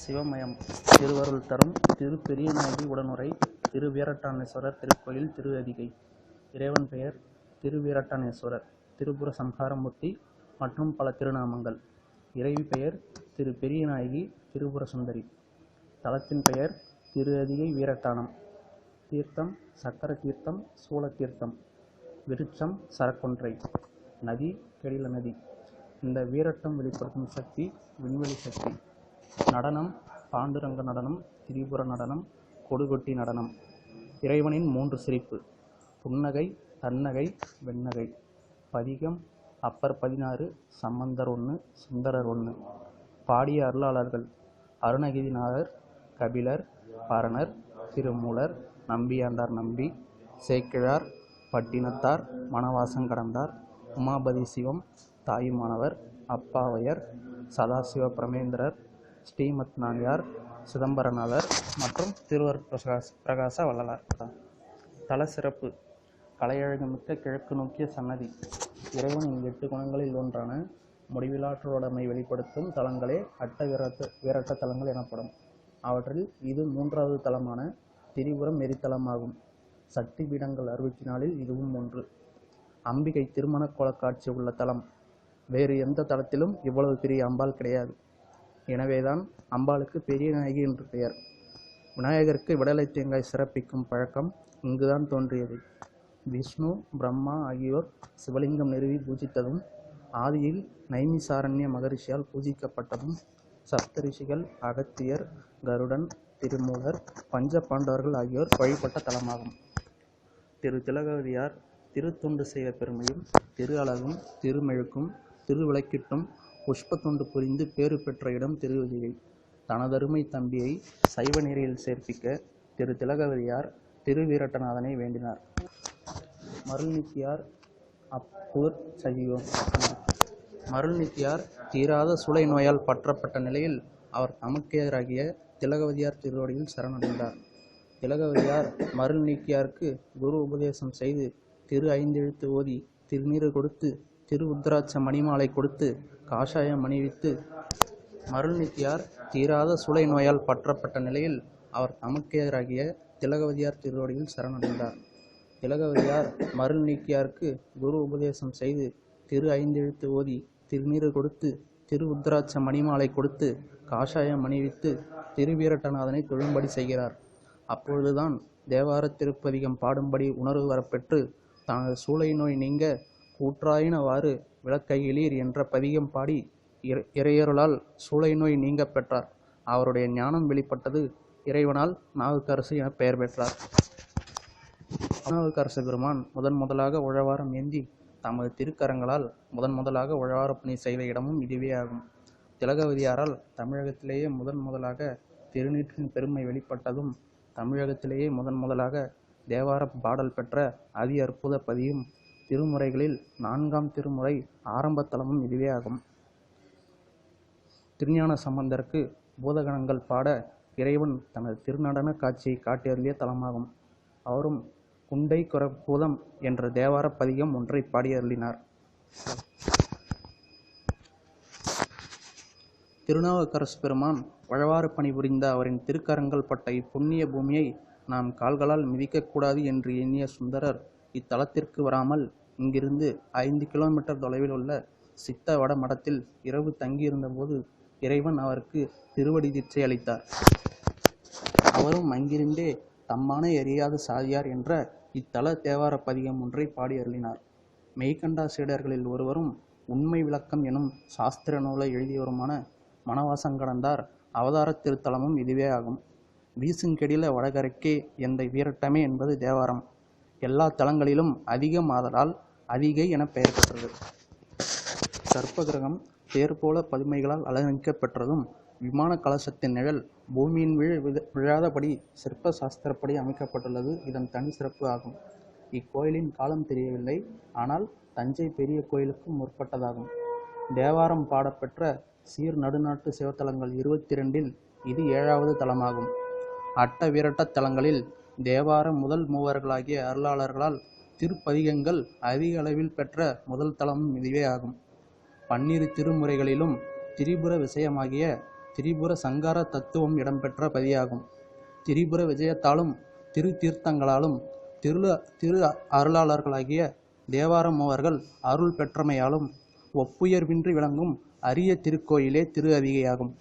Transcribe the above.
சிவமயம் திருவருள் தரும் திரு பெரியநாயகி உடனுறை திரு வீரட்டானேஸ்வரர் திருக்கோயில் திரு அதிகை இறைவன் பெயர் திரு வீரட்டானேஸ்வரர் திருபுர சம்ஹாரமூர்த்தி மற்றும் பல திருநாமங்கள். இறைவி பெயர் திரு பெரியநாயகி திரிபுர சுந்தரி தலத்தின் பெயர் திரு அதிகை வீரட்டானம். தீர்த்தம் சக்கர தீர்த்தம் சூல தீர்த்தம் விருட்சம் சரக்கொன்றை. நதி கெடில நதி. இந்த வீரட்டம் வெளிப்படுத்தும் சக்தி விண்வெளி சக்தி. நடனம் பாண்டுரங்க நடனம் திரிபுர நடனம் கொடுகொட்டி நடனம். இறைவனின் மூன்று சிரிப்பு. புன்னகை தன்னகை வெண்ணகை. பதிகம் அப்பர் பதினாறு சம்பந்தர் ஒன்று சுந்தரர் ஒன்று பாடிய அருளாளர்கள் அருணகிரிநாதர் கபிலர் பரணர் திருமூலர் நம்பியாண்டார் நம்பி சேக்கிழார் பட்டினத்தார் மணவாசம் கடந்தார் உமாபதி சிவம் தாயுமானவர் அப்பாவையர் சதாசிவ பிரமேந்திரர் ஸ்ரீமத் நானியார் சிதம்பரநாதர் மற்றும் திருவர் பிரகாஷ் பிரகாச வள்ளலார். தல சிறப்பு. கலையழகுமிக்க கிழக்கு நோக்கிய சன்னதி. இறைவனின் எட்டு குணங்களில் ஒன்றான முடிவிலாற்றோடமை வெளிப்படுத்தும் தலங்களே அட்ட வீரத்த வீரட்ட தலங்கள் எனப்படும். அவற்றில் இது மூன்றாவது தலமான திரிபுரம் எரித்தலமாகும். சக்தி பீடங்கள் அறுபத்தி நாலில் இதுவும் ஒன்று. அம்பிகை திருமண கோலக்காட்சி உள்ள தலம். வேறு எந்த தலத்திலும் இவ்வளவு பெரிய அம்பாள் கிடையாது. எனவேதான் அம்பாளுக்கு பெரிய நாயகி என்று பெயர். விநாயகருக்கு விடலை தேங்காய் சிறப்பிக்கும் பழக்கம் இங்குதான் தோன்றியது. விஷ்ணு பிரம்மா ஆகியோர் சிவலிங்கம் நிறுவி பூஜித்ததும் ஆதியில் நைமிசாரண்ய மகரிஷியால் பூஜிக்கப்பட்டதும் சப்தரிஷிகள் அகத்தியர் கருடன் திருமூலர் பஞ்ச பாண்டவர்கள் ஆகியோர் வழிபட்ட தலமாகும். திரு திலகவதியார் திருத்தொண்டு செய்த பெருமையும் திரு அழகும் திருமெழுக்கும் திருவிளக்கிட்டும் புஷ்பத்தொண்டு புரிந்து பேறு பெற்ற இடம் திருவதிகை தனதருமை தம்பியை சைவ நெறியில் சேர்ப்பிக்க திரு திலகவதியார் திருவீரட்டநாதனை வேண்டினார். மருள்நித்தியார் அப்பூர் சஜீவம் மருள்நித்தியார் தீராத சுளை நோயால் பற்றப்பட்ட நிலையில் அவர் தமக்கையராகிய திலகவதியார் திருவடியில் சரணடைந்தார். திலகவதியார் மருள் நீக்கியாருக்கு குரு உபதேசம் செய்து திரு ஐந்தெழுத்து ஓதி திருநீறு கொடுத்து திரு உத்ராட்ச மணிமாலை கொடுத்து காஷாயம் அணிவித்து மருள் நீக்கியார் தீராத சுளை நோயால் பற்றப்பட்ட நிலையில் அவர் தமக்கையராகிய திலகவதியார் திருவடியில் சரணடைந்தார். திலகவதியார் மருள் நீக்கியாருக்கு குரு உபதேசம் செய்து திரு ஐந்தெழுத்து ஓதி திருநீறு கொடுத்து திரு உத்ராட்ச மணிமாலை கொடுத்து காஷாயம் அணிவித்து திருவீரட்டநாதனை தொழும்படி செய்கிறார். அப்பொழுதுதான் தேவார திருப்பதிகம் பாடும்படி உணர்வு வரப்பெற்று தனது சூளை நோய் நீங்க ஊற்றாயினவாறு விளக்கையிலீர் என்ற பதிகம் பாடி இறையருளால் சூளை நோய் நீங்க பெற்றார். அவருடைய ஞானம் வெளிப்பட்டது இறைவனால் நாவுக்கரசு என பெயர் பெற்றார். நாவுக்கரசு பெருமான் முதன் முதலாக உழவாரம் ஏந்தி தமது திருக்கரங்களால் முதன் முதலாக உழவார பணி செய்த இடமும் இதுவே ஆகும். திலகவதியாரால் தமிழகத்திலேயே முதன் முதலாக திருநீற்றின் பெருமை வெளிப்பட்டதும் தமிழகத்திலேயே முதன் முதலாக தேவார பாடல் பெற்ற அதி அற்புத பதியும் திருமுறைகளில் நான்காம் திருமுறை ஆரம்பத்தலமும் இதுவே ஆகும். திருஞான சம்பந்தருக்கு பூதகணங்கள் பாட இறைவன் தனது திருநடன காட்சியை காட்டியருளிய தலமாகும். அவரும் குண்டை குரப்பூதம் என்ற தேவார பதிகம் ஒன்றை பாடியருளினார். திருநாவுக்கரசு பெருமான் வழவாறு பணிபுரிந்த அவரின் திருக்கரங்கள் பட்ட இப்புண்ணிய பூமியை நாம் கால்களால் மிதிக்கக்கூடாது என்று எண்ணிய சுந்தரர் இத்தலத்திற்கு வராமல் இங்கிருந்து ஐந்து கிலோமீட்டர் தொலைவில் உள்ள சித்த வட மடத்தில் இரவு தங்கியிருந்தபோது இறைவன் அவருக்கு திருவடி தீட்சை அளித்தார். அவரும் அங்கிருந்தே தம்மானை எரியாத சாதியார் என்ற இத்தல தேவார பதிகம் ஒன்றை பாடி அருளினார். மெய்கண்டா சீடர்களில் ஒருவரும் உண்மை விளக்கம் எனும் சாஸ்திர நூலை எழுதியவருமான மணவாசங்கடந்தார் அவதார திருத்தலமும் இதுவே ஆகும். வீசுங்கெடில வடகரைக்கே எந்த வீரட்டமே என்பது தேவாரம். எல்லா தலங்களிலும் அதிகம் ஆதலால் அதிகை என பெயர் பெற்றது. சர்ப்பகிரகம் தேர் போல பதுமைகளால் அலங்கரிக்கப்பெற்றதும் விமான கலசத்தின் நிழல் பூமியின் விழ- விழாதபடி சிற்ப சாஸ்திரப்படி அமைக்கப்பட்டுள்ளது. இதன் தனி சிறப்பு ஆகும். இக்கோயிலின் காலம் தெரியவில்லை. ஆனால் தஞ்சை பெரிய கோயிலுக்கும் முற்பட்டதாகும். தேவாரம் பாடப்பெற்ற சீர் நடுநாட்டு சிவத்தலங்கள் இருபத்தி ரெண்டில் இது ஏழாவது தலமாகும். அட்ட விரட்ட தலங்களில் தேவார முதல் மூவர்களாகிய அருளாளர்களால் திருப்பதிகங்கள் அதிக அளவில் பெற்ற முதல் தலமும் இதுவே ஆகும். பன்னிரு திருமுறைகளிலும் திரிபுர விஷயமாகிய திரிபுர சங்கார தத்துவம் இடம்பெற்ற பதியாகும். திரிபுர விஜயத்தாலும் திரு தீர்த்தங்களாலும் திரு திரு அருளாளர்களாகிய தேவார மூவர்கள் அருள் பெற்றமையாலும் ஒப்புயர்வின்றி விளங்கும் அரிய திருக்கோயிலே திரு அதிகையாகும்